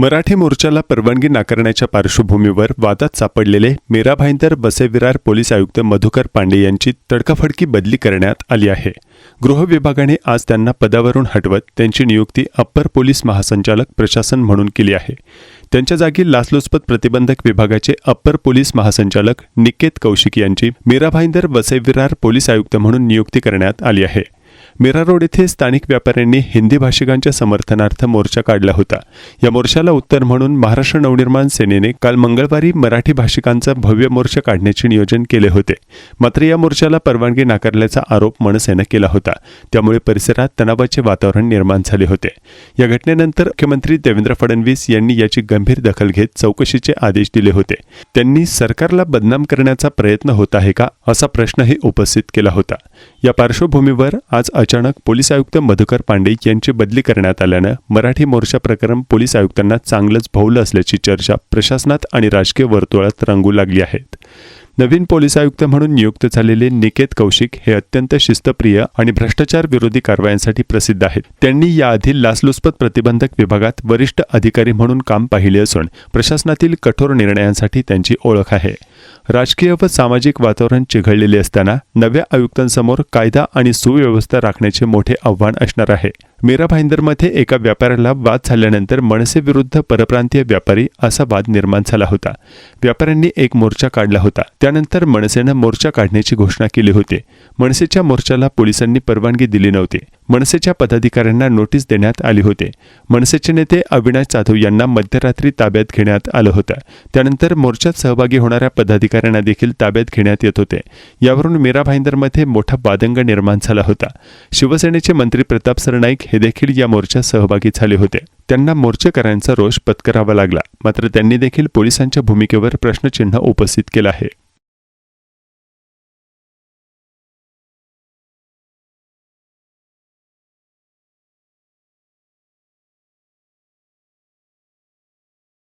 मराठी मोर्चाला परवानगी नाकारण्याच्या पार्श्वभूमीवर वादात सापडलेले मेरा भाईंदर बसेविरार पोलीस आयुक्त मधुकर पांडे यांची तडकाफडकी बदली करण्यात आली आहे. गृह विभागाने आज त्यांना पदावरून हटवत त्यांची नियुक्ती अप्पर पोलीस महासंचालक प्रशासन म्हणून केली आहे. त्यांच्या जागी लाचलुचपत प्रतिबंधक विभागाचे अप्पर पोलीस महासंचालक निकेत कौशिक यांची मीरा भाईंदर वसईविरार पोलीस आयुक्त म्हणून नियुक्ती करण्यात आली आहे. मीरा रोड येथे स्थानिक व्यापाऱ्यांनी हिंदी भाषिकांच्या समर्थनार्थ मोर्चा काढला होता. या मोर्चाला उत्तर म्हणून महाराष्ट्र नवनिर्माण सेनेने काल मंगळवारी मराठी भाषिकांचा भव्य मोर्चा काढण्याचे नियोजन केले होते. मात्र या मोर्चाला परवानगी नाकारल्याचा आरोप मनसेनं केला होता. त्यामुळे परिसरात तणावाचे वातावरण निर्माण झाले होते. या घटनेनंतर मुख्यमंत्री देवेंद्र फडणवीस यांनी याची गंभीर दखल घेत चौकशीचे आदेश दिले होते. त्यांनी सरकारला बदनाम करण्याचा प्रयत्न होत आहे का असा प्रश्नही उपस्थित केला होता. या पार्श्वभूमीवर आज अचानक पोलीस आयुक्त मधुकर पांडे यांची बदली करण्यात आल्यानं मराठी मोर्चा प्रकरण पोलीस आयुक्तांना चांगलंच भोवलं असल्याची चर्चा प्रशासनात आणि राजकीय वर्तुळात रंगू लागली आहेत. नवीन पोलीस आयुक्त म्हणून नियुक्त झालेले निकेत कौशिक हे अत्यंत शिस्तप्रिय आणि भ्रष्टाचार विरोधी कारवायांसाठी प्रसिद्ध आहेत. त्यांनी याआधी लाचलुचपत प्रतिबंधक विभागात वरिष्ठ अधिकारी म्हणून काम पाहिले असून प्रशासनातील कठोर निर्णयांसाठी त्यांची ओळख आहे. राजकीय व सामाजिक वातावरण चिघळलेले असताना नव्या आयुक्तांसमोर कायदा आणि सुव्यवस्था राखण्याचे मोठे आव्हान असणार आहे. मीरा भाईंदरमध्ये एका व्यापाऱ्याला वाद झाल्यानंतर मनसे विरुद्ध परप्रांतीय व्यापारी असा वाद निर्माण झाला होता. व्यापाऱ्यांनी एक मोर्चा काढला होता. त्यानंतर मनसेनं मोर्चा काढण्याची घोषणा केली होती. मनसेच्या मोर्चाला पोलिसांनी परवानगी दिली नव्हती. मनसेच्या पदाधिकाऱ्यांना नोटीस देण्यात आली होते. मनसेचे नेते अविनाश जाधव यांना मध्यरात्री ताब्यात घेण्यात आलं होतं. त्यानंतर मोर्चात सहभागी होणाऱ्या पदाधिकाऱ्यांना देखील ताब्यात घेण्यात येत होते. यावरून मीरा भाईंदरमध्ये मोठा वादंग निर्माण झाला होता. शिवसेनेचे मंत्री प्रताप सरनाईक हे देखील या मोर्चात सहभागी झाले होते. त्यांना मोर्चेकऱ्यांचा रोष पत्करावा लागला. मात्र त्यांनी देखील पोलिसांच्या भूमिकेवर प्रश्नचिन्ह उपस्थित केलं आहे.